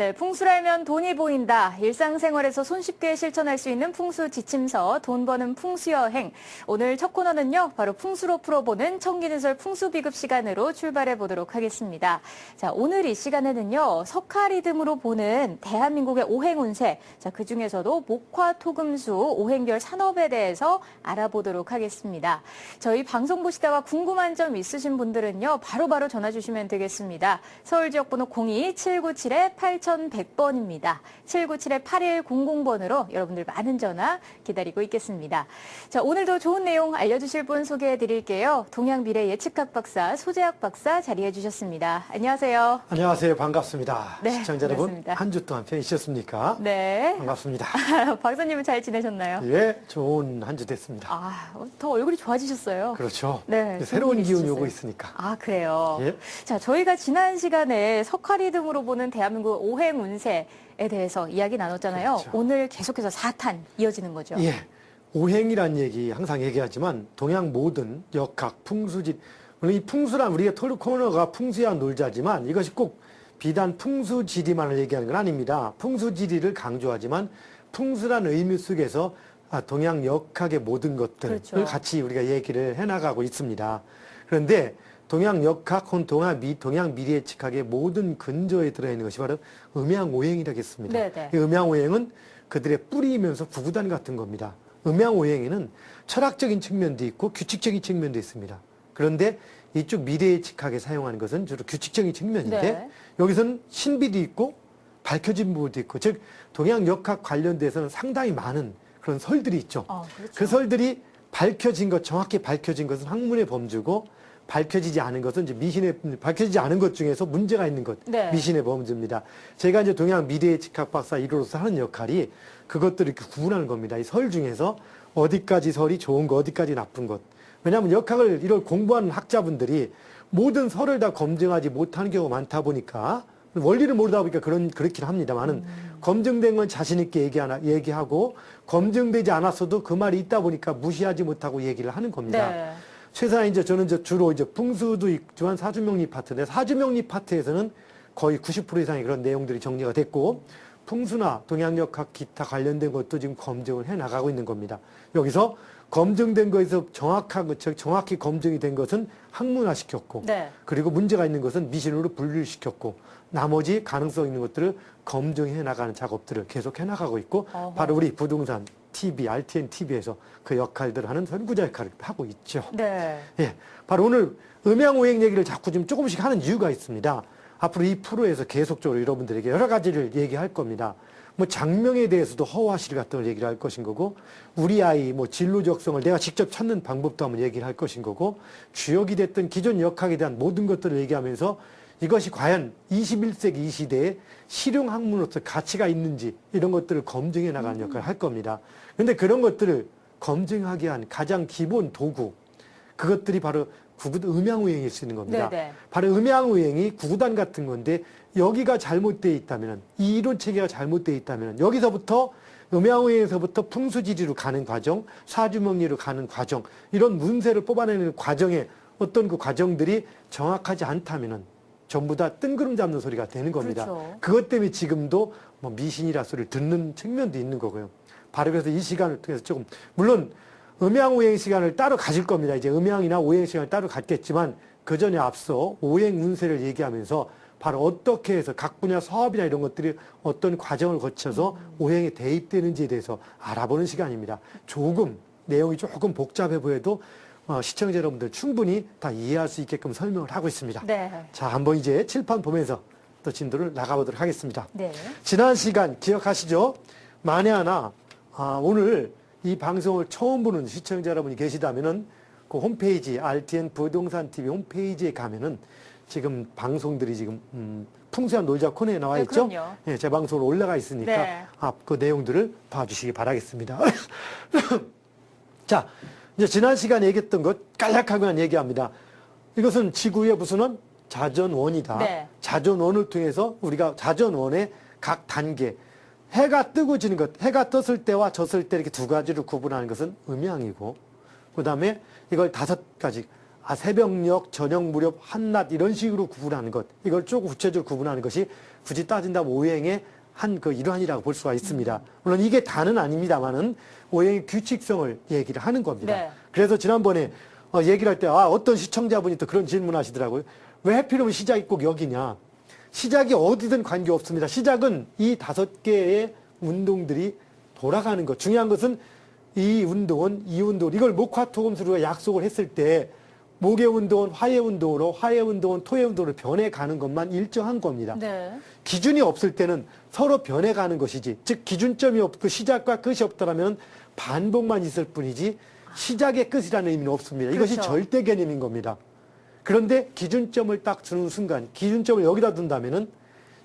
네, 풍수라면 돈이 보인다. 일상생활에서 손쉽게 실천할 수 있는 풍수 지침서, 돈 버는 풍수 여행. 오늘 첫 코너는요, 바로 풍수로 풀어보는 청기누설 풍수 비급 시간으로 출발해 보도록 하겠습니다. 자, 오늘 이 시간에는요, 석화 리듬으로 보는 대한민국의 오행 운세. 자, 그 중에서도 목화 토금수 오행별 산업에 대해서 알아보도록 하겠습니다. 저희 방송 보시다가 궁금한 점 있으신 분들은요, 바로바로 전화 주시면 되겠습니다. 서울 지역번호 02-797-8100번입니다. 797-8100번으로 여러분들 많은 전화 기다리고 있겠습니다. 자, 오늘도 좋은 내용 알려주실 분 소개해 드릴게요. 동양미래 예측학 박사, 소재학 박사 자리해 주셨습니다. 안녕하세요. 안녕하세요. 반갑습니다. 네, 시청자 여러분, 반갑습니다. 한주 동안 편히셨습니까? 네. 반갑습니다. 박사님은 잘 지내셨나요? 예, 좋은 한 주 됐습니다. 아, 더 얼굴이 좋아지셨어요. 그렇죠. 네, 새로운 기운이. 오고 있으니까. 아, 그래요? 예. 자, 저희가 지난 시간에 석화리듬으로 보는 대한민국 오행 운세에 대해서 이야기 나눴잖아요. 그렇죠. 오늘 계속해서 4탄 이어지는 거죠. 예. 오행이란 얘기 항상 얘기하지만 동양 모든 역학, 풍수질, 물론 이 풍수란 우리가 토르 코너가 풍수야 놀자지만 이것이 꼭 비단 풍수지리만을 얘기하는 건 아닙니다. 풍수지리를 강조하지만 풍수란 의미 속에서 아, 동양 역학의 모든 것들을 그렇죠. 같이 우리가 얘기를 해나가고 있습니다. 그런데 동양 역학 동양 미 동양 미래 예측학의 모든 근저에 들어있는 것이 바로 음양오행이라겠습니다. 네네. 이 음양오행은 그들의 뿌리이면서 구구단 같은 겁니다. 음양오행에는 철학적인 측면도 있고 규칙적인 측면도 있습니다. 그런데 이쪽 미래 예측학에 사용하는 것은 주로 규칙적인 측면인데 네. 여기서는 신비도 있고 밝혀진 부분도 있고 즉 동양 역학 관련돼서는 상당히 많은 그런 설들이 있죠. 어, 그렇죠. 그 설들이 밝혀진 것, 정확히 밝혀진 것은 학문의 범주고 밝혀지지 않은 것은 이제 미신의 밝혀지지 않은 것 중에서 문제가 있는 것, 네. 미신의 범주입니다. 제가 이제 동양 미래의 직학 박사 1호로서 하는 역할이 그것들을 이렇게 구분하는 겁니다. 이 설 중에서 어디까지 설이 좋은 거, 어디까지 나쁜 것. 왜냐하면 역학을 이걸 공부하는 학자분들이 모든 설을 다 검증하지 못하는 경우가 많다 보니까 원리를 모르다 보니까 그런 그렇긴 합니다만은 음. 검증된 건 자신 있게 얘기하나 얘기하고 검증되지 않았어도 그 말이 있다 보니까 무시하지 못하고 얘기를 하는 겁니다. 네. 최소한 이제 저는 이제 주로 이제 풍수도 있지만 사주명리 파트인데 사주명리 파트에서는 거의 90% 이상의 그런 내용들이 정리가 됐고 풍수나 동양역학 기타 관련된 것도 지금 검증을 해 나가고 있는 겁니다. 여기서 검증된 거에서 정확한 것, 즉 정확히 검증이 된 것은 학문화 시켰고 네. 그리고 문제가 있는 것은 미신으로 분류를 시켰고 나머지 가능성 있는 것들을 검증해 나가는 작업들을 계속 해 나가고 있고 어허. 바로 우리 부동산 TV, RTN TV에서 그 역할들을 하는 선구자 역할을 하고 있죠. 네. 예, 바로 오늘 음양오행 얘기를 자꾸 좀 조금씩 하는 이유가 있습니다. 앞으로 이 프로에서 계속적으로 여러분들에게 여러 가지를 얘기할 겁니다. 뭐 장명에 대해서도 허와실 같은 걸 얘기를 할 것인 거고 우리 아이 뭐 진로 적성을 내가 직접 찾는 방법도 한번 얘기를 할 것인 거고 주역이 됐던 기존 역학에 대한 모든 것들을 얘기하면서 이것이 과연 21세기 이 시대에 실용 학문으로서 가치가 있는지 이런 것들을 검증해 나가는 역할을 할 겁니다. 그런데 그런 것들을 검증하기 위한 가장 기본 도구 그것들이 바로 구구 음양오행일 수 있는 겁니다. 네네. 바로 음양오행이 구구단 같은 건데 여기가 잘못되어 있다면 이 이론 체계가 잘못되어 있다면 여기서부터 음양오행에서부터 풍수지리로 가는 과정, 사주명리로 가는 과정 이런 문세를 뽑아내는 과정에 어떤 그 과정들이 정확하지 않다면은 전부 다 뜬구름 잡는 소리가 되는 겁니다. 그렇죠. 그것 때문에 지금도 뭐 미신이라 소리를 듣는 측면도 있는 거고요. 바로 그래서 이 시간을 통해서 조금 물론 음양 오행 시간을 따로 가질 겁니다. 이제 음양이나 오행 시간을 따로 갖겠지만 그 전에 앞서 오행 운세를 얘기하면서 바로 어떻게 해서 각 분야 사업이나 이런 것들이 어떤 과정을 거쳐서 오행에 대입되는지에 대해서 알아보는 시간입니다. 조금 내용이 조금 복잡해 보여도 어, 시청자 여러분들 충분히 다 이해할 수 있게끔 설명을 하고 있습니다. 네. 자, 한번 이제 칠판 보면서 또 진도를 나가보도록 하겠습니다. 네. 지난 시간 기억하시죠? 만에 하나 아, 오늘 이 방송을 처음 보는 시청자 여러분이 계시다면은 그 홈페이지 RTN 부동산 TV 홈페이지에 가면은 지금 방송들이 지금 음, 풍수한 놀자 코너에 나와 네, 있죠? 그럼요. 예, 제 방송으로 올라가 있으니까 네. 앞그 내용들을 봐주시기 바라겠습니다. 자, 이제 지난 시간에 얘기했던 것 간략하게만 얘기합니다. 이것은 지구의 무슨 자전원이다. 네. 자전원을 통해서 우리가 자전원의 각 단계, 해가 뜨고 지는 것, 해가 떴을 때와 졌을 때 이렇게 두 가지로 구분하는 것은 음양이고, 그 다음에 이걸 다섯 가지, 아, 새벽녘, 저녁 무렵, 한낮 이런 식으로 구분하는 것. 이걸 조금 구체적으로 구분하는 것이 굳이 따진다면 오행의 한 그 일환이라고 볼 수가 있습니다. 물론 이게 다는 아닙니다만은 오행의 규칙성을 얘기를 하는 겁니다. 네. 그래서 지난번에 어, 얘기를 할 때, 아, 어떤 시청자분이 또 그런 질문 하시더라고요. 왜 하필이면 시작이 꼭 여기냐. 시작이 어디든 관계없습니다. 시작은 이 다섯 개의 운동들이 돌아가는 것. 중요한 것은 이 운동은 이 운동, 이걸 목화토금수로 약속을 했을 때 목의 운동은 화의 운동으로, 화의 운동은 토의 운동으로 변해가는 것만 일정한 겁니다. 네. 기준이 없을 때는 서로 변해가는 것이지, 즉 기준점이 없고 시작과 끝이 없더라면 반복만 있을 뿐이지 시작의 끝이라는 의미는 없습니다. 이것이 그렇죠. 절대 개념인 겁니다. 그런데 기준점을 딱 주는 순간, 기준점을 여기다 둔다면은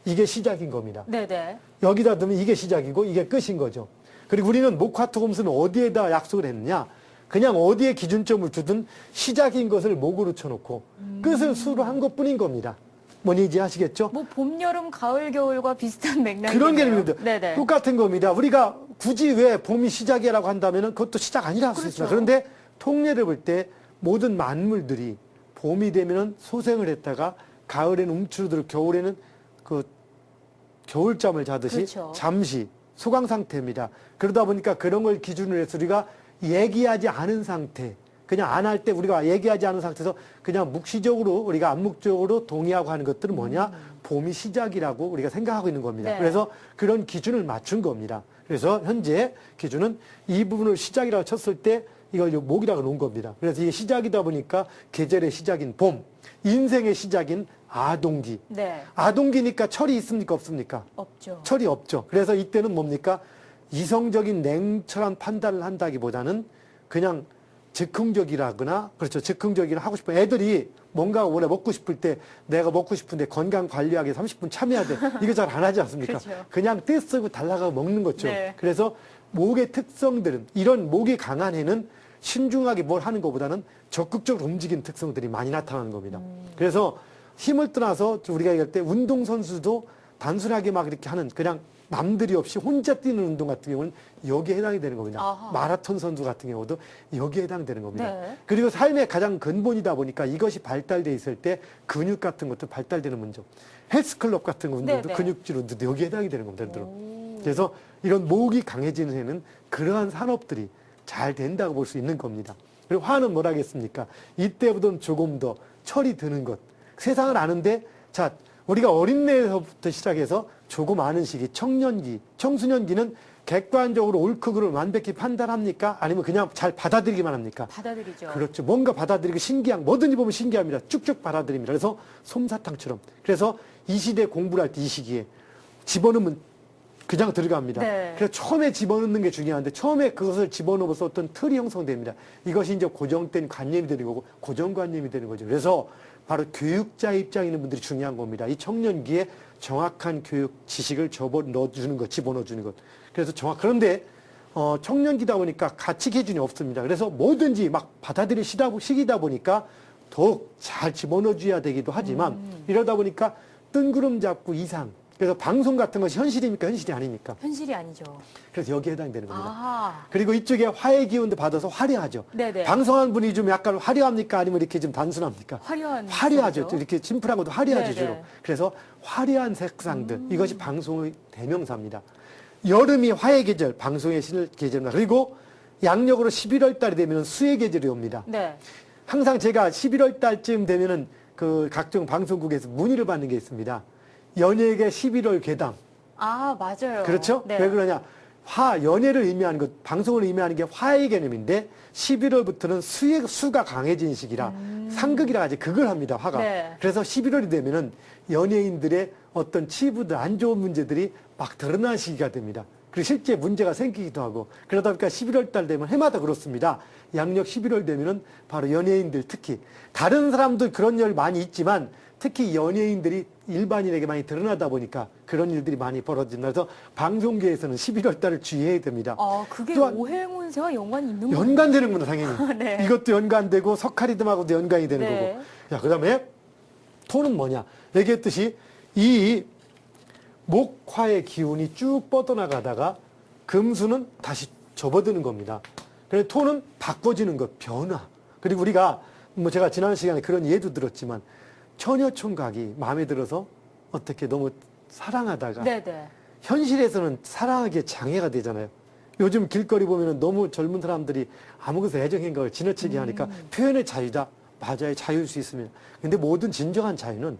이게 시작인 겁니다. 네네. 여기다 두면 이게 시작이고 이게 끝인 거죠. 그리고 우리는 목화토금수는 어디에다 약속을 했느냐? 그냥 어디에 기준점을 두든 시작인 것을 목으로 쳐놓고 끝을 수로 한 것뿐인 겁니다. 뭔지 아시겠죠? 뭐 봄, 여름, 가을, 겨울과 비슷한 맥락이네요. 그런 개념입니다. 네네. 똑같은 겁니다. 우리가 굳이 왜 봄이 시작이라고 한다면 그것도 시작 아니라 할수 있습니다. 그렇죠. 그런데 통례를 볼 때 모든 만물들이 봄이 되면 소생을 했다가 가을에는 움츠러들고 겨울에는 그 겨울잠을 자듯이 그렇죠. 잠시 소강 상태입니다. 그러다 보니까 그런 걸 기준으로 해서 우리가 얘기하지 않은 상태, 그냥 안 할 때 우리가 얘기하지 않은 상태에서 그냥 묵시적으로 우리가 암묵적으로 동의하고 하는 것들은 뭐냐? 봄이 시작이라고 우리가 생각하고 있는 겁니다. 음. 네. 그래서 그런 기준을 맞춘 겁니다. 그래서 현재 기준은 이 부분을 시작이라고 쳤을 때 이걸 요 목이라고 놓은 겁니다. 그래서 이게 시작이다 보니까 계절의 시작인 봄, 인생의 시작인 아동기. 네. 아동기니까 철이 있습니까? 없습니까? 없죠. 철이 없죠. 그래서 이때는 뭡니까? 이성적인 냉철한 판단을 한다기보다는 그냥 즉흥적이라거나 그렇죠. 즉흥적이라 하고 싶어. 애들이 뭔가 원래 먹고 싶을 때 내가 먹고 싶은데 건강 관리하기 30분 참여해야 돼. 이거 잘 안 하지 않습니까? 그렇죠. 그냥 떼쓰고 달라가고 먹는 거죠. 네. 그래서 목의 특성들은 이런 목이 강한 애는 신중하게 뭘 하는 것보다는 적극적으로 움직이는 특성들이 많이 나타나는 겁니다. 음. 그래서 힘을 떠나서 우리가 얘기할 때 운동선수도 단순하게 막 이렇게 하는 그냥 남들이 없이 혼자 뛰는 운동 같은 경우는 여기에 해당이 되는 겁니다. 아하. 마라톤 선수 같은 경우도 여기에 해당되는 겁니다. 네. 그리고 삶의 가장 근본이다 보니까 이것이 발달돼 있을 때 근육 같은 것도 발달되는 문제. 헬스클럽 같은 운동도 네, 네. 근육질 운동도 여기에 해당이 되는 겁니다. 예를. 오. 그래서 이런 목이 강해지는 해는 그러한 산업들이 잘 된다고 볼 수 있는 겁니다. 그리고 화는 뭐라 하겠습니까? 이때보다는 조금 더 철이 드는 것. 세상을 아는데, 자, 우리가 어린애에서부터 시작해서 조금 아는 시기, 청년기, 청소년기는 객관적으로 옳고 그름을 완벽히 판단합니까? 아니면 그냥 잘 받아들이기만 합니까? 받아들이죠. 그렇죠. 뭔가 받아들이고 신기한, 뭐든지 보면 신기합니다. 쭉쭉 받아들입니다. 그래서 솜사탕처럼. 그래서 이 시대 공부를 할 때 이 시기에 집어넣으면 그냥 들어갑니다. 네. 그래서 처음에 집어넣는 게 중요한데 처음에 그것을 집어넣어서 어떤 틀이 형성됩니다. 이것이 이제 고정된 관념이 되는 거고 고정관념이 되는 거죠. 그래서 바로 교육자 입장에 있는 분들이 중요한 겁니다. 이 청년기에 정확한 교육 지식을 접어 넣어주는 것, 집어넣어주는 것. 그래서 정확, 그런데 어, 청년기다 보니까 가치 기준이 없습니다. 그래서 뭐든지 막 받아들일 시다, 시기다 보니까 더욱 잘 집어넣어줘야 되기도 하지만 이러다 보니까 뜬구름 잡고 이상. 그래서 방송 같은 것이 현실입니까? 현실이 아닙니까? 현실이 아니죠. 그래서 여기에 해당되는 겁니다. 아. 그리고 이쪽에 화의 기운도 받아서 화려하죠. 네네. 방송한 분이 좀 약간 화려합니까? 아니면 이렇게 좀 단순합니까? 화려한. 화려하죠. 색이죠. 이렇게 심플한 것도 화려하죠, 네네. 음. 주로. 그래서 화려한 색상들. 이것이 방송의 대명사입니다. 여름이 화의 계절, 방송의 신을 계절입니다. 그리고 양력으로 11월 달이 되면 수의 계절이 옵니다. 네. 항상 제가 11월 달쯤 되면은 그 각종 방송국에서 문의를 받는 게 있습니다. 연예계 11월 괴담. 아, 맞아요. 그렇죠? 네. 왜 그러냐? 화, 연애를 의미하는 것, 방송을 의미하는 게 화의 개념인데 11월부터는 수의, 수가 강해진 시기라 상극이라 하지 그걸 합니다, 화가. 음. 네. 그래서 11월이 되면은 연예인들의 어떤 치부들, 안 좋은 문제들이 막 드러나는 시기가 됩니다. 그리고 실제 문제가 생기기도 하고 그러다 보니까 11월 달 되면 해마다 그렇습니다. 양력 11월 되면은 바로 연예인들 특히 다른 사람도 그런 일 많이 있지만 특히 연예인들이 일반인에게 많이 드러나다 보니까 그런 일들이 많이 벌어진다. 그래서 방송계에서는 11월 달을 주의해야 됩니다. 아, 그게 또한 오행운세와 연관이 있는 거예요? 연관되는구나, 당연히. 네. 이것도 연관되고 석가리즘하고도 연관이 되는 네. 거고. 자, 그 다음에 토는 뭐냐? 얘기했듯이 이 목화의 기운이 쭉 뻗어나가다가 금수는 다시 접어드는 겁니다. 그래서 토는 바꿔지는 것, 변화. 그리고 우리가 뭐 제가 지난 시간에 그런 예도 들었지만 처녀 총각이 마음에 들어서 어떻게 너무 사랑하다가 네네. 현실에서는 사랑하기에 장애가 되잖아요. 요즘 길거리 보면은 너무 젊은 사람들이 아무것도 애정 행각을 지나치게 하니까 표현의 자유다. 맞아요. 자유일 수 있으면. 근데 모든 진정한 자유는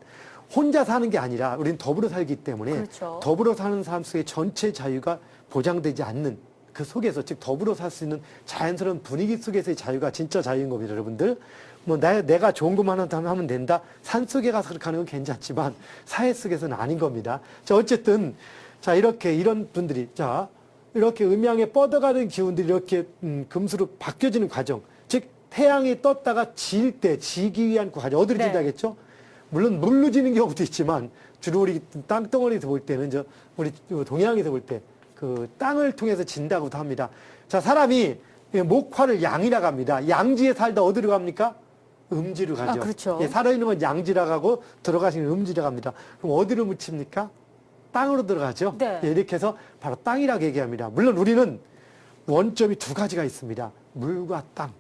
혼자 사는 게 아니라 우리는 더불어 살기 때문에 그렇죠. 더불어 사는 사람 속의 전체 자유가 보장되지 않는 그 속에서 즉 더불어 살 수 있는 자연스러운 분위기 속에서의 자유가 진짜 자유인 겁니다, 여러분들. 뭐 나, 내가 좋은 것만 한다면 하면 된다. 산 속에 가서 그렇게 하는 건 괜찮지만 사회 속에서는 아닌 겁니다. 자 어쨌든 자 이렇게 이런 분들이 자 이렇게 음양에 뻗어가는 기운들이 이렇게 음, 금수로 바뀌어지는 과정. 즉 태양이 떴다가 질 때 지기 위한 과정 어디로 네. 진다겠죠? 물론 물로 지는 경우도 있지만 주로 우리 땅덩어리에서 볼 때는 저 우리 동양에서 볼 때 그 땅을 통해서 진다고도 합니다. 자 사람이 목화를 양이라고 합니다. 양지에 살다 어디로 갑니까? 음지로 가죠. 아, 그렇죠. 예, 살아있는 건 양지라고 하고 들어가시는 음지라고 합니다. 그럼 어디로 묻힙니까? 땅으로 들어가죠. 네. 예, 이렇게 해서 바로 땅이라고 얘기합니다. 물론 우리는 원점이 두 가지가 있습니다. 물과 땅.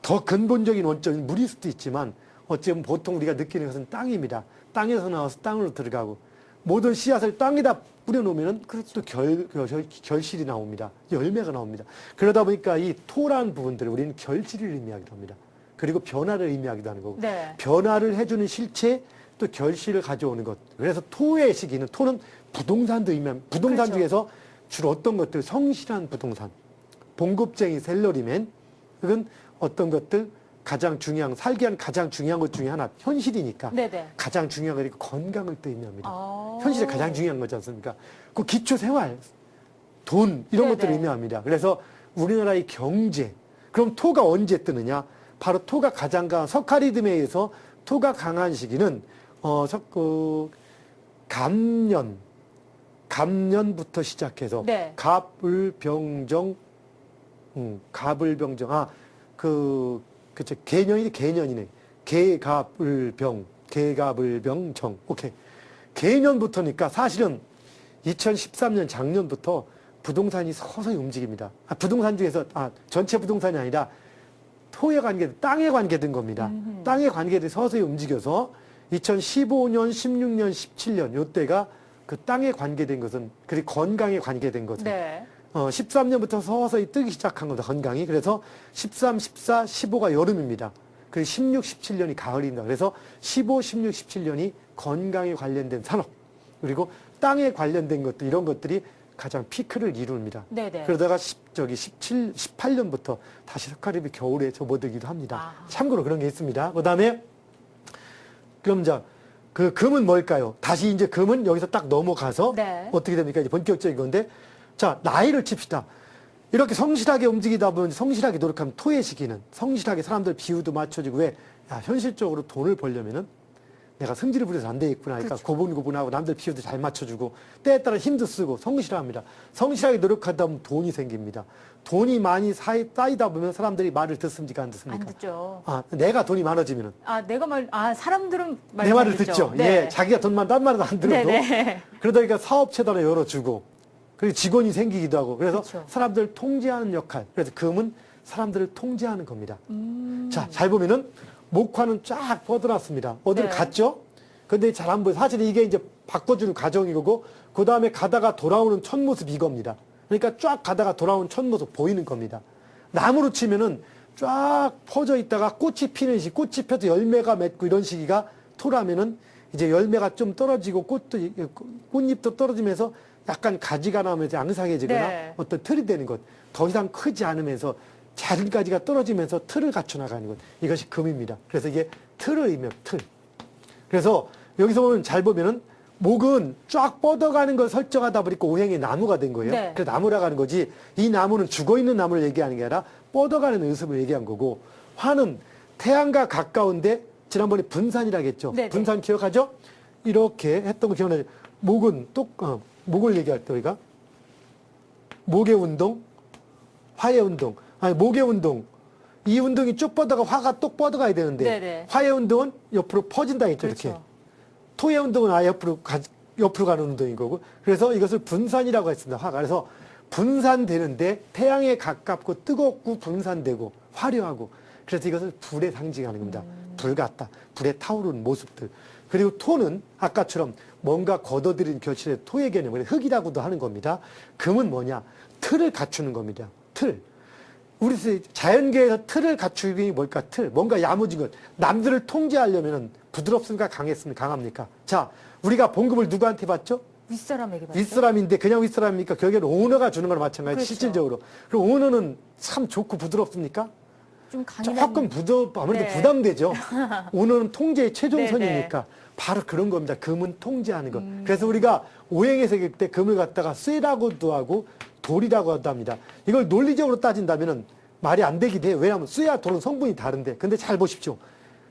더 근본적인 원점은 물일 수도 있지만 어쩌면 보통 우리가 느끼는 것은 땅입니다. 땅에서 나와서 땅으로 들어가고 모든 씨앗을 땅에다 뿌려놓으면 그렇죠. 또 결, 결, 결실이 나옵니다. 열매가 나옵니다. 그러다 보니까 이 토란 부분들을 우리는 결실을 의미하기도 합니다. 그리고 변화를 의미하기도 하는 거고 네. 변화를 해주는 실체 또 결실을 가져오는 것. 그래서 토의 시기는 토는 부동산도 의미합니다. 부동산 그렇죠. 중에서 주로 어떤 것들 성실한 부동산, 봉급쟁이 셀러리맨, 그건 어떤 것들 가장 중요한 살기 위한 가장 중요한 것 중에 하나 현실이니까 네네. 가장 중요한 거니까 건강을 또 의미합니다. 아. 현실이 가장 중요한 거지 않습니까? 그 기초 생활, 돈 이런 네네. 것들을 의미합니다. 그래서 우리나라의 경제, 그럼 토가 언제 뜨느냐? 바로 토가 가장 강한 석가리즘에 의해서 토가 강한 시기는 어, 석, 그, 감년, 감년부터 시작해서 네. 갑을병정, 음, 갑을병정, 아, 그, 그쵸, 개년이 개년이네. 개갑을병, 개갑을병정. 오케이. 개년부터니까 사실은 2013년 작년부터 부동산이 서서히 움직입니다. 아, 부동산 중에서, 아, 전체 부동산이 아니라 토에 관계, 땅에 관계된 겁니다. 음흠. 땅에 관계된 서서히 움직여서 2015년, 16년, 17년 요때가 그 땅에 관계된 것은 그리고 건강에 관계된 것은 네. 어, 13년부터 서서히 뜨기 시작한 겁니다. 건강이. 그래서 13, 14, 15가 여름입니다. 그리고 16, 17년이 가을입니다. 그래서 15, 16, 17년이 건강에 관련된 산업 그리고 땅에 관련된 것들 이런 것들이 가장 피크를 이룹니다. 네네. 그러다가 10, 저기 17, 18년부터 다시 석가립이 겨울에 접어들기도 합니다. 아. 참고로 그런 게 있습니다. 그 다음에 그럼 자, 그 금은 뭘까요? 다시 이제 금은 여기서 딱 넘어가서 네. 어떻게 됩니까? 이제 본격적인 건데 자, 나이를 칩시다. 이렇게 성실하게 움직이다 보면 성실하게 노력하면 토의 시기는 성실하게 사람들 비유도 맞춰주고 왜 야, 현실적으로 돈을 벌려면은 내가 승질을 부려서 안 되겠구나. 그러니까 그렇죠. 고분고분하고 남들 비유도 잘 맞춰주고 때에 따라 힘도 쓰고 성실합니다. 성실하게 노력하다 보면 돈이 생깁니다. 돈이 많이 쌓이- 쌓이다 보면 사람들이 말을 듣습니까 안안 듣습니까? 듣죠. 아, 내가 돈이 많아지면은 아, 내가 말, 아, 사람들은 말 내 말을 잘 듣죠. 네. 예, 자기가 돈만 딴 말은 안 들어도 네네. 그러다 보니까 사업체도 하나 열어주고 그리고 직원이 생기기도 하고 그래서 그렇죠. 사람들을 통제하는 역할. 그래서 금은 사람들을 통제하는 겁니다. 음. 자, 잘 보면은 목화는 쫙 뻗어놨습니다. 어디를 네. 갔죠? 근데 잘 안 보여. 사실 이게 이제 바꿔주는 과정이고, 그 다음에 가다가 돌아오는 첫 모습 이겁니다. 그러니까 쫙 가다가 돌아오는 첫 모습 보이는 겁니다. 나무로 치면은 쫙 퍼져 있다가 꽃이 피는 시, 꽃이 펴서 열매가 맺고 이런 시기가 토라면은 이제 열매가 좀 떨어지고 꽃도, 이- 꽃잎도 떨어지면서 약간 가지가 나면서 양상해지거나 네. 어떤 틀이 되는 것. 더 이상 크지 않으면서 가지가 떨어지면서 틀을 갖춰 나가는 것. 이것이 금입니다. 그래서 이게 틀을 의미해요, 틀. 그래서 여기서 보면 잘 보면은 목은 쫙 뻗어가는 걸 설정하다 보니까 오행이 나무가 된 거예요. 네. 그래서 나무라고 하는 거지 이 나무는 죽어 있는 나무를 얘기하는 게 아니라 뻗어가는 모습을 얘기한 거고 화는 태양과 가까운데 지난번에 분산이라고 했죠. 네네. 분산 기억하죠? 이렇게 했던 거 기억나죠? 목은 똑, 어, 목을 얘기할 때 우리가 목의 운동, 화의 운동, 아니 목의 운동. 이 운동이 쭉 뻗어가 화가 똑 뻗어가야 되는데 네네. 화의 운동은 옆으로 퍼진다 했죠 이렇게 그렇죠. 토의 운동은 아예 옆으로 가, 옆으로 가는 운동인 거고 그래서 이것을 분산이라고 했습니다 화가 그래서 분산되는데 태양에 가깝고 뜨겁고 분산되고 화려하고 그래서 이것을 불에 상징하는 겁니다. 불 같다. 불에 타오르는 모습들. 그리고 토는 아까처럼 뭔가 걷어들인 결실의 토의 개념, 그래서 흙이라고도 하는 겁니다. 금은 뭐냐? 틀을 갖추는 겁니다. 틀. 우리 자연계에서 틀을 갖추기 뭘까? 틀. 뭔가 야무진 것. 남들을 통제하려면 부드럽습니까? 강했습니까? 강합니까? 자, 우리가 봉급을 누구한테 받죠? 윗사람에게 받죠? 윗사람인데 그냥 윗사람입니까? 결국에는 오너가 주는 거랑 마찬가지 그렇죠. 실질적으로. 그럼 오너는 참 좋고 부드럽습니까? 좀 강인한 조금 부담, 아무래도 네. 부담되죠. 오늘은 통제의 네, 최종선이니까 바로 그런 겁니다. 금은 통제하는 것. 그래서 우리가 오행에서 때 금을 갖다가 쇠라고도 하고 돌이라고도 합니다. 이걸 논리적으로 따진다면은 말이 안 되기도 해요. 왜냐하면 쇠와 돌은 성분이 다른데. 근데 잘 보십시오.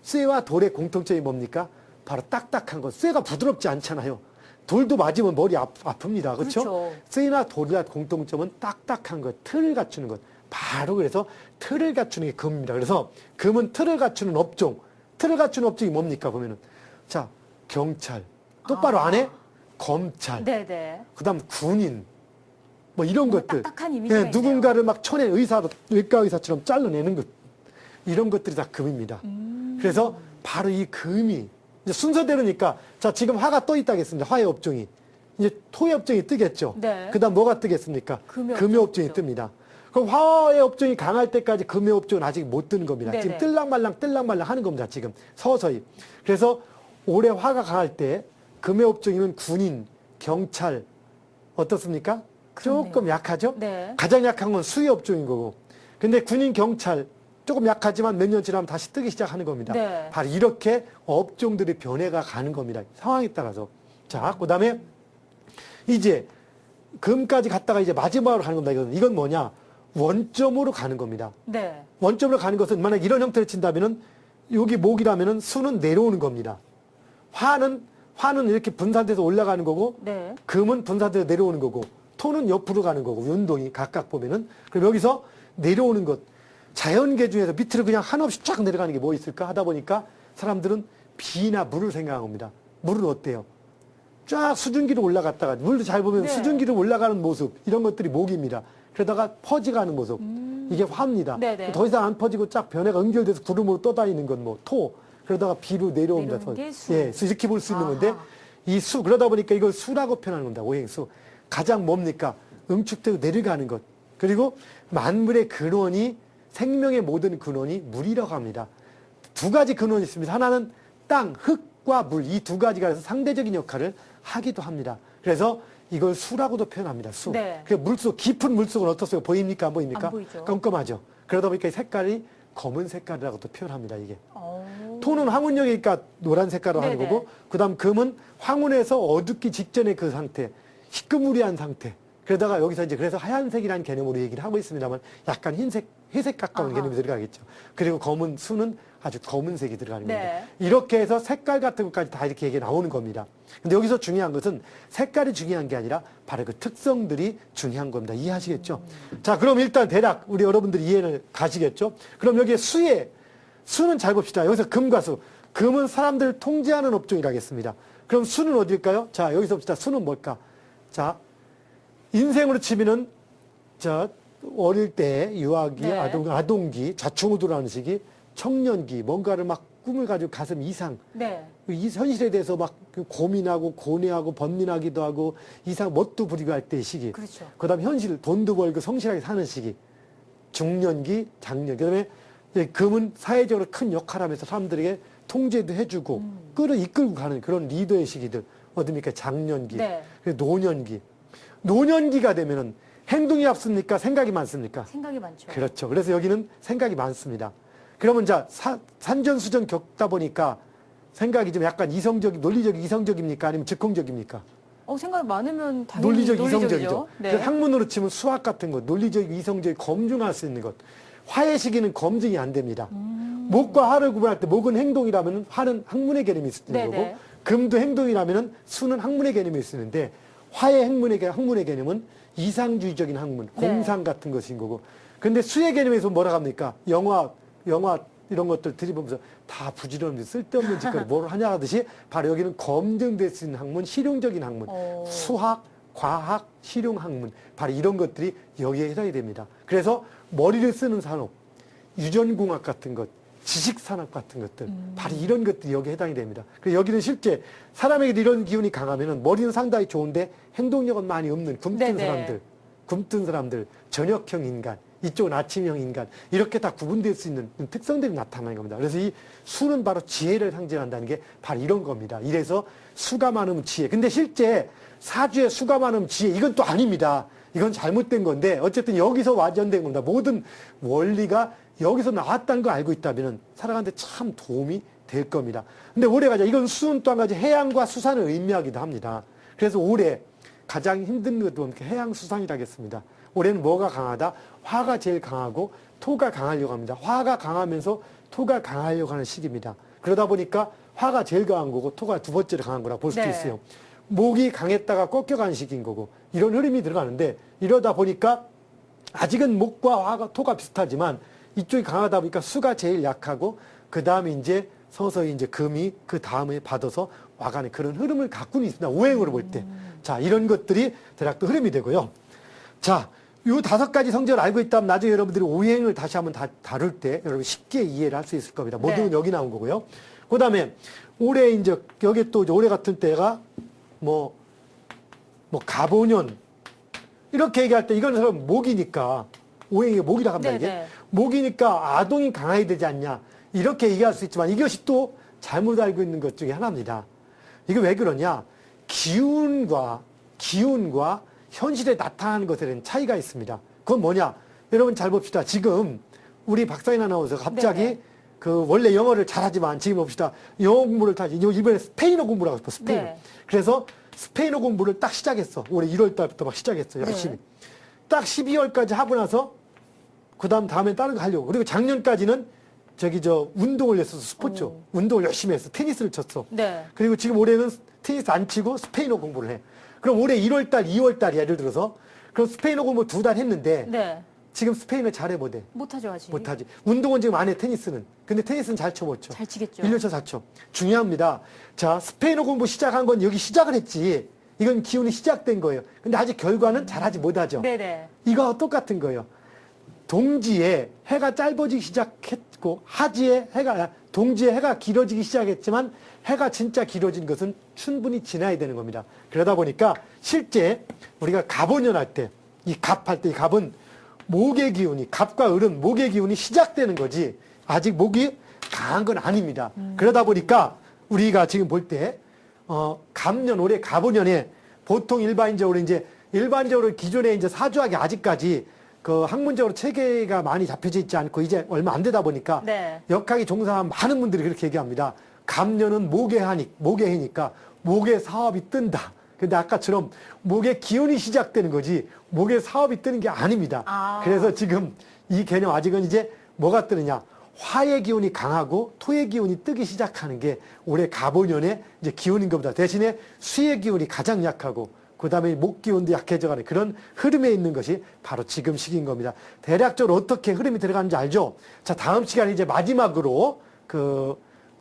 쇠와 돌의 공통점이 뭡니까? 바로 딱딱한 것. 쇠가 부드럽지 않잖아요. 돌도 맞으면 머리 아, 아픕니다. 그렇죠? 그렇죠. 쇠나 돌이나 공통점은 딱딱한 것, 틀을 갖추는 것. 바로 그래서 틀을 갖추는 게 금입니다. 그래서 금은 틀을 갖추는 업종. 틀을 갖추는 업종이 뭡니까? 보면은. 자, 경찰. 똑바로 아. 안 해? 검찰. 네네. 그 다음 군인. 뭐 이런 뭔가 것들. 딱딱한 이미지가 있네요. 누군가를 막 쳐낸 의사로, 외과 의사처럼 잘라내는 것. 이런 것들이 다 금입니다. 음. 그래서 바로 이 금이 이제 순서대로니까 자 지금 화가 떠 있다겠습니다. 화의 업종이 이제 토의 업종이 뜨겠죠. 네. 그다음 뭐가 뜨겠습니까? 금의 금의 업종이 뜹니다. 그럼 화의 업종이 강할 때까지 금의 업종은 아직 못 뜨는 겁니다. 네네. 지금 뜰랑말랑 뜰랑말랑 하는 겁니다. 지금 서서히. 그래서 올해 화가 강할 때 금의 업종이면 군인, 경찰 어떻습니까? 그렇네요. 조금 약하죠? 네. 가장 약한 건 수의 업종인 거고. 근데 군인, 경찰 조금 약하지만 몇 년 지나면 다시 뜨기 시작하는 겁니다. 네. 바로 이렇게 업종들의 변해가 가는 겁니다. 상황에 따라서. 자, 그 다음에 이제 금까지 갔다가 이제 마지막으로 가는 겁니다. 이건, 이건 뭐냐? 원점으로 가는 겁니다. 네. 원점으로 가는 것은 만약 이런 형태를 친다면은 여기 목이라면은 수는 내려오는 겁니다. 화는 화는 이렇게 분산돼서 올라가는 거고 네. 금은 분산돼서 내려오는 거고 토는 옆으로 가는 거고 운동이 각각 보면은 그럼 여기서 내려오는 것 자연계 중에서 밑으로 그냥 한없이 쫙 내려가는 게 뭐 있을까 하다 보니까 사람들은 비나 물을 생각한 겁니다. 물은 어때요? 쫙 수증기로 올라갔다가 물도 잘 보면 네. 수증기로 올라가는 모습 이런 것들이 목입니다. 그러다가 퍼지가는 모습 이게 화입니다. 음. 네네. 더 이상 안 퍼지고 쫙 변해가 연결돼서 구름으로 떠다니는 건 뭐 토. 그러다가 비로 내려옵니다. 예, 수 이렇게 볼 수 있는. 건데 이 수 그러다 보니까 이걸 수라고 표현하는 겁니다. 오행수. 가장 뭡니까? 응축되고 내려가는 것. 그리고 만물의 근원이 생명의 모든 근원이 물이라고 합니다. 두 가지 근원이 있습니다. 하나는 땅, 흙과 물 이 두 가지가 그래서 상대적인 역할을 하기도 합니다. 그래서 이걸 수라고도 표현합니다. 수. 네. 그 물속 깊은 물속은 어떻습니까? 보입니까? 안 보입니까? 안 보이죠. 껌껌하죠. 그러다 보니까 이 색깔이 검은 색깔이라고도 표현합니다. 이게. 어. 토는 황혼역이니까 노란 색깔로 하는 네네. 거고, 그 다음 금은 황혼에서 어둡기 직전의 그 상태, 희끄무리한 상태. 그러다가 여기서 이제 그래서 하얀색이라는 개념으로 얘기를 하고 있습니다만 약간 흰색, 회색 가까운 아하. 개념이 들어가겠죠. 그리고 검은 수는 아주 검은색이 들어가는 겁니다. 네. 이렇게 해서 색깔 같은 것까지 다 이렇게 얘기 나오는 겁니다. 근데 여기서 중요한 것은 색깔이 중요한 게 아니라 바로 그 특성들이 중요한 겁니다. 이해하시겠죠? 자, 그럼 일단 대략 우리 여러분들이 이해를 가시겠죠? 그럼 여기에 수에 수는 잘 봅시다. 여기서 금과 수. 금은 사람들을 통제하는 업종이라겠습니다. 그럼 수는 어딜까요? 자, 여기서 봅시다. 수는 뭘까? 자, 인생으로 치면은, 자, 어릴 때 유아기, 네. 아동, 아동기, 좌충우돌하는 시기, 청년기, 뭔가를 막 꿈을 가지고 가슴 이상, 네. 이 현실에 대해서 막 고민하고 고뇌하고 번민하기도 하고 이상 멋도 부리고 할 때 시기. 그렇죠. 그다음 현실 돈도 벌고 성실하게 사는 시기. 중년기, 장년. 그다음에 금은 사회적으로 큰 역할하면서 사람들에게 통제도 해주고 음. 끌어 이끌고 가는 그런 리더의 시기들. 어딥니까? 장년기. 네. 노년기. 노년기가 되면은 행동이 앞섭니까? 생각이 많습니까? 생각이 많죠. 그렇죠. 그래서 여기는 생각이 많습니다. 그러면 자 사- 산전수전 겪다 보니까 생각이 좀 약간 이성적, 논리적, 이성적입니까? 아니면 즉흥적입니까? 어, 생각이 많으면 당연히 논리적, 논리적이죠. 이성적이죠. 네. 학문으로 치면 수학 같은 것, 논리적, 이성적 검증할 수 있는 것. 화의 시기는 검증이 안 됩니다. 음. 목과 화를 구분할 때 목은 행동이라면 화는 학문의 개념이 있을 수 있는 네네. 거고 금도 행동이라면 수는 학문의 개념이 있을 수 있는데 화의 학문의, 개- 학문의 개념은 이상주의적인 학문, 네. 공상 같은 것인 거고 근데 수의 개념에서 뭐라 합니까? 영화, 영화 이런 것들 들이보면서 다 부질없는 쓸데없는 짓거리 뭘 하냐 하듯이 바로 여기는 검증될 수 있는 학문, 실용적인 학문, 어. 수학, 과학, 실용 학문 바로 이런 것들이 여기에 해당이 됩니다. 그래서 머리를 쓰는 산업, 유전공학 같은 것, 지식산업 같은 것들, 음. 바로 이런 것들이 여기에 해당이 됩니다. 그래서 여기는 실제 사람에게 이런 기운이 강하면은 머리는 상당히 좋은데 행동력은 많이 없는 굼뜬 네네. 사람들, 굼뜬 사람들, 저녁형 인간, 이쪽은 아침형 인간, 이렇게 다 구분될 수 있는 특성들이 나타나는 겁니다. 그래서 이 수는 바로 지혜를 상징한다는 게 바로 이런 겁니다. 이래서 수가 많으면 지혜. 근데 실제 사주에 수가 많으면 지혜, 이건 또 아닙니다. 이건 잘못된 건데, 어쨌든 여기서 와전된 겁니다. 모든 원리가 여기서 나왔다는 걸 알고 있다면 살아가는데 참 도움이 될 겁니다. 근데 올해 가자. 이건 수는 또한 가지 해양과 수산을 의미하기도 합니다. 그래서 올해 가장 힘든 것도 뭡니까? 해양 수산이라겠습니다. 올해는 뭐가 강하다? 화가 제일 강하고 토가 강하려고 합니다. 화가 강하면서 토가 강하려고 하는 시기입니다. 그러다 보니까 화가 제일 강한 거고 토가 두 번째로 강한 거라 볼 수도 네. 있어요. 목이 강했다가 꺾여가는 시기인 거고 이런 흐름이 들어가는데 이러다 보니까 아직은 목과 화가 토가 비슷하지만 이쪽이 강하다 보니까 수가 제일 약하고 그 다음에 이제 서서히 이제 금이 그 다음에 받아서 와가는 그런 흐름을 갖고는 있습니다. 오행으로 볼 때. 자, 이런 것들이 대략 또 흐름이 되고요. 자, 요 다섯 가지 성질을 알고 있다면 나중에 여러분들이 오행을 다시 한번 다, 다룰 때 여러분 쉽게 이해를 할 수 있을 겁니다. 모두는 네. 여기 나온 거고요. 그 다음에 올해 이제 여기 또 올해 같은 때가 뭐, 뭐 가보년 이렇게 얘기할 때 이건 사람 목이니까 오행이 목이라 합니다 이게 네네. 목이니까 아동이 강해야 되지 않냐 이렇게 얘기할 수 있지만 이것이 또 잘못 알고 있는 것 중에 하나입니다. 이게 왜 그러냐 기운과 기운과 현실에 나타나는 것에 대한 차이가 있습니다. 그건 뭐냐 여러분 잘 봅시다. 지금 우리 박사인 아나운서 갑자기 네네. 그 원래 영어를 잘하지만 지금 봅시다 영어 공부를 다시 이번에 스페인어 공부를 하고 싶어 스페인어. 네. 그래서 스페인어 공부를 딱 시작했어. 올해 1월 달부터 막 시작했어. 열심히. 네. 딱 12월까지 하고 나서 그 다음 다음에 다른 거 하려고. 그리고 작년까지는 저기 저 운동을 했었어. 스포츠. 오. 운동을 열심히 했어. 테니스를 쳤어. 네. 그리고 지금 올해는 테니스 안 치고 스페인어 공부를 해. 그럼 올해 1월 달, 2월 달 예를 들어서 그럼 스페인어 공부 두 달 했는데 네. 지금 스페인어 잘해 못해. 못하죠, 아직. 못하지. 운동은 지금 안 해, 테니스는. 근데 테니스는 잘 쳐 못 쳐. 잘 치겠죠. 1년 차 4초. 중요합니다. 자, 스페인어 공부 시작한 건 여기 시작을 했지. 이건 기운이 시작된 거예요. 근데 아직 결과는 잘하지 못하죠. 네네. 이거와 똑같은 거예요. 동지에 해가 짧아지기 시작했고, 하지에 해가, 동지에 해가 길어지기 시작했지만, 해가 진짜 길어진 것은 충분히 지나야 되는 겁니다. 그러다 보니까 실제 우리가 갑원년 할 때, 이 갑할 때 이 갑은 목의 기운이, 갑과 을은 목의 기운이 시작되는 거지, 아직 목이 강한 건 아닙니다. 그러다 보니까 우리가 지금 볼 때, 어, 갑년, 올해 갑오년에 보통 일반적으로 이제 일반적으로 기존에 이제 사주학이 아직까지 그 학문적으로 체계가 많이 잡혀져 있지 않고 이제 얼마 안 되다 보니까 네. 역학이 종사한 많은 분들이 그렇게 얘기합니다. 갑년은 목의 하니, 목의 해니까 목의 사업이 뜬다. 근데 아까처럼 목의 기운이 시작되는 거지 목의 사업이 뜨는 게 아닙니다. 아. 그래서 지금 이 개념 아직은 이제 뭐가 뜨느냐. 화의 기운이 강하고 토의 기운이 뜨기 시작하는 게 올해 갑오년의 이제 기운인 겁니다. 대신에 수의 기운이 가장 약하고 그 다음에 목 기운도 약해져가는 그런 흐름에 있는 것이 바로 지금 시기인 겁니다. 대략적으로 어떻게 흐름이 들어가는지 알죠? 자, 다음 시간에 이제 마지막으로 그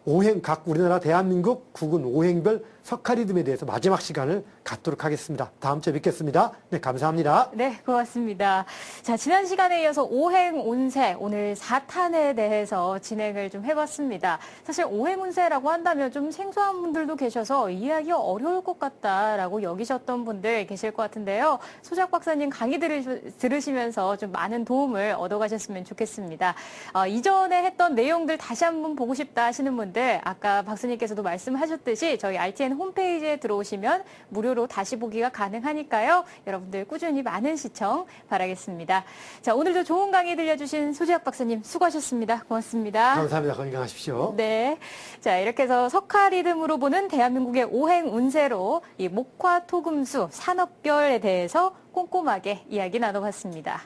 오행, 각 우리나라 대한민국 국은 오행별 석가리즘에 대해서 마지막 시간을 갖도록 하겠습니다. 다음 주에 뵙겠습니다. 네, 감사합니다. 네, 고맙습니다. 자, 지난 시간에 이어서 오행 운세, 오늘 사탄에 대해서 진행을 좀 해봤습니다. 사실 오행 운세라고 한다면 좀 생소한 분들도 계셔서 이해하기 어려울 것 같다라고 여기셨던 분들 계실 것 같은데요. 소작 박사님 강의 들으, 들으시면서 좀 많은 도움을 얻어가셨으면 좋겠습니다. 어, 이전에 했던 내용들 다시 한번 보고 싶다 하시는 분들, 아까 박사님께서도 말씀하셨듯이 저희 RTN 홈페이지에 들어오시면 무료 로 다시 보기가 가능하니까요. 여러분들 꾸준히 많은 시청 바라겠습니다. 자, 오늘도 좋은 강의 들려주신 소지학 박사님 수고하셨습니다. 고맙습니다. 감사합니다. 건강하십시오. 네. 자, 이렇게 해서 석화 리듬으로 보는 대한민국의 오행 운세로 이 목화 토금수 산업별에 대해서 꼼꼼하게 이야기 나눠봤습니다.